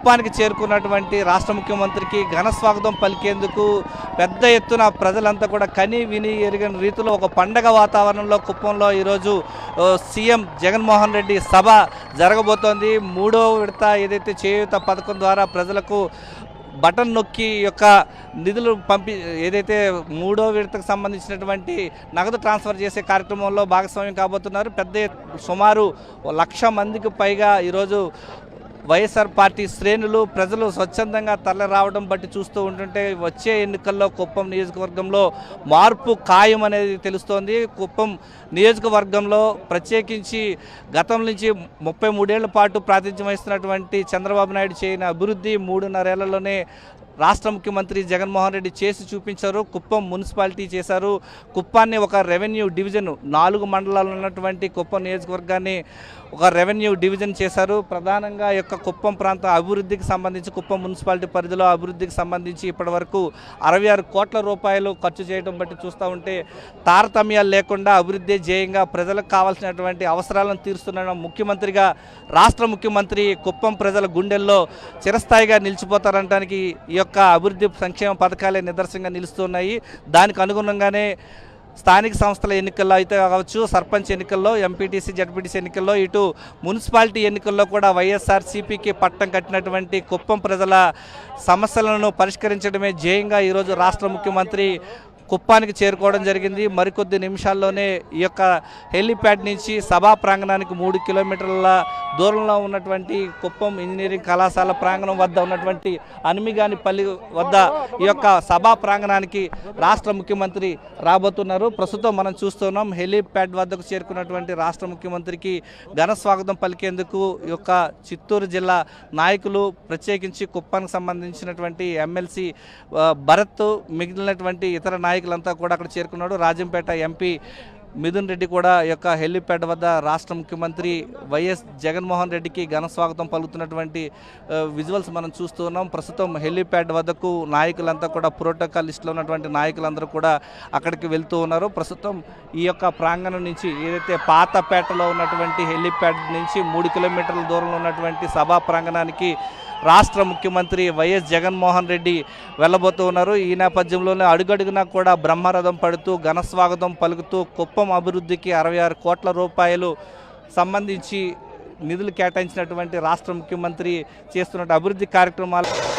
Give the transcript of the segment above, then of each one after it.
కుప్పానికి చేరుకున్నటువంటి రాష్ట్ర ముఖ్యమంత్రికి ఘన స్వాగతం పలికేందుకు పెద్ద ఎత్తున ప్రజలంతా కూడా కని విని ఎరిగిన రీతిలో ఒక పండగ వాతావరణంలో కుప్పంలో ఈరోజు సీఎం జగన్మోహన్ రెడ్డి సభ జరగబోతోంది. మూడో విడత ఏదైతే చేయూత పథకం ద్వారా ప్రజలకు బటన్ నొక్కి యొక్క నిధులు పంపి ఏదైతే మూడో విడతకు సంబంధించినటువంటి నగదు ట్రాన్స్ఫర్ చేసే కార్యక్రమంలో భాగస్వామ్యం కాబోతున్నారు. పెద్ద సుమారు లక్ష మందికి పైగా ఈరోజు వైఎస్ఆర్ పార్టీ శ్రేణులు ప్రజలు స్వచ్ఛందంగా తరలిరావడం బట్టి చూస్తూ ఉంటుంటే వచ్చే ఎన్నికల్లో కుప్పం నియోజకవర్గంలో మార్పు ఖాయం అనేది తెలుస్తోంది. కుప్పం నియోజకవర్గంలో ప్రత్యేకించి గతం నుంచి ముప్పై మూడేళ్ళ పాటు ప్రాతినిధ్యం వహిస్తున్నటువంటి చంద్రబాబు నాయుడు చేయని అభివృద్ధి మూడున్నరేళ్ళలోనే రాష్ట్ర ముఖ్యమంత్రి జగన్మోహన్ రెడ్డి చేసి చూపించారు కుప్పం మున్సిపాలిటీ చేశారు. కుప్పాన్ని ఒక రెవెన్యూ డివిజన్ నాలుగు మండలాలు ఉన్నటువంటి కుప్పం నియోజకవర్గాన్ని ఒక రెవెన్యూ డివిజన్ చేశారు. ప్రధానంగా యొక్క కుప్పం ప్రాంత అభివృద్ధికి సంబంధించి కుప్పం మున్సిపాలిటీ పరిధిలో అభివృద్ధికి సంబంధించి ఇప్పటి వరకు అరవై ఆరు కోట్ల రూపాయలు ఖర్చు చేయడం బట్టి చూస్తూ ఉంటే తారతమ్యాలు లేకుండా అభివృద్ధి ధ్యేయంగా ప్రజలకు కావాల్సినటువంటి అవసరాలను తీరుస్తున్న ముఖ్యమంత్రిగా రాష్ట్ర ముఖ్యమంత్రి కుప్పం ప్రజల గుండెల్లో చిరస్థాయిగా నిలిచిపోతారనడానికి ఈ యొక్క అభివృద్ధి సంక్షేమ పథకాలే నిదర్శనంగా నిలుస్తున్నాయి. దానికి అనుగుణంగానే స్థానిక సంస్థల ఎన్నికల్లో అయితే కావచ్చు సర్పంచ్ ఎన్నికల్లో ఎంపీటీసీ జడ్పీటీసీ ఎన్నికల్లో ఇటు మున్సిపాలిటీ ఎన్నికల్లో కూడా వైఎస్ఆర్ సిపికి పట్టం కట్టినటువంటి కుప్పం ప్రజల సమస్యలను పరిష్కరించడమే ధ్యేయంగా ఈరోజు రాష్ట్ర ముఖ్యమంత్రి కుప్పానికి చేరుకోవడం జరిగింది. మరికొద్ది నిమిషాల్లోనే ఈ యొక్క హెలిప్యాడ్ నుంచి సభా ప్రాంగణానికి మూడు కిలోమీటర్ల దూరంలో ఉన్నటువంటి కుప్పం ఇంజనీరింగ్ కళాశాల ప్రాంగణం వద్ద ఉన్నటువంటి అనిమిగానిపల్లి వద్ద ఈ యొక్క సభా ప్రాంగణానికి రాష్ట్ర ముఖ్యమంత్రి రాబోతున్నారు. ప్రస్తుతం మనం చూస్తున్నాం హెలిప్యాడ్ వద్దకు చేరుకున్నటువంటి రాష్ట్ర ముఖ్యమంత్రికి ఘన స్వాగతం పలికేందుకు ఈ యొక్క చిత్తూరు జిల్లా నాయకులు ప్రత్యేకించి కుప్పానికి సంబంధించినటువంటి ఎమ్మెల్సీ భరత్ మిగిలినటువంటి ఇతర నాయకులు నాయకులంతా కూడా అక్కడ చేరుకున్నాడు. రాజంపేట ఎంపీ మిథున్ రెడ్డి కూడా యొక్క హెలిప్యాడ్ వద్ద రాష్ట్ర ముఖ్యమంత్రి వైఎస్ జగన్మోహన్ రెడ్డికి ఘన స్వాగతం పలుకుతున్నటువంటి విజువల్స్ మనం చూస్తూ ఉన్నాం. ప్రస్తుతం హెలిప్యాడ్ వద్దకు నాయకులంతా కూడా ప్రోటోకాల్ లిస్టులో ఉన్నటువంటి నాయకులందరూ కూడా అక్కడికి వెళ్తూ ఉన్నారు. ప్రస్తుతం ఈ యొక్క ప్రాంగణం నుంచి ఏదైతే పాతపేటలో ఉన్నటువంటి హెలిప్యాడ్ నుంచి మూడు కిలోమీటర్ల దూరంలో ఉన్నటువంటి సభా ప్రాంగణానికి రాష్ట్ర ముఖ్యమంత్రి వైఎస్ జగన్మోహన్ రెడ్డి వెళ్ళబోతూ ఉన్నారు. ఈ నేపథ్యంలోనే అడుగడుగునా కూడా బ్రహ్మరథం పడుతూ ఘన స్వాగతం పలుకుతూ కుప్ప అభివృద్ధికి అరవై ఆరు కోట్ల రూపాయలు సంబంధించి నిధులు కేటాయించినటువంటి రాష్ట్ర ముఖ్యమంత్రి చేస్తున్న అభివృద్ధి కార్యక్రమాలు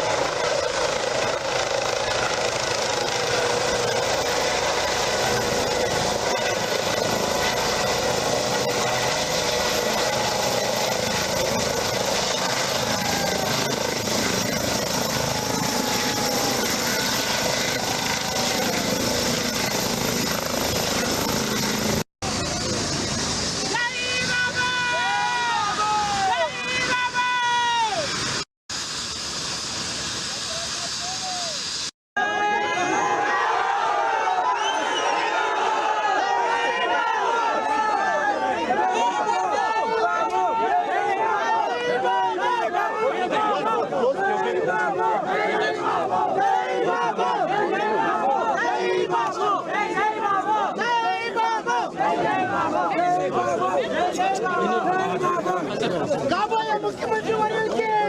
Vamos que mandou o Aranque!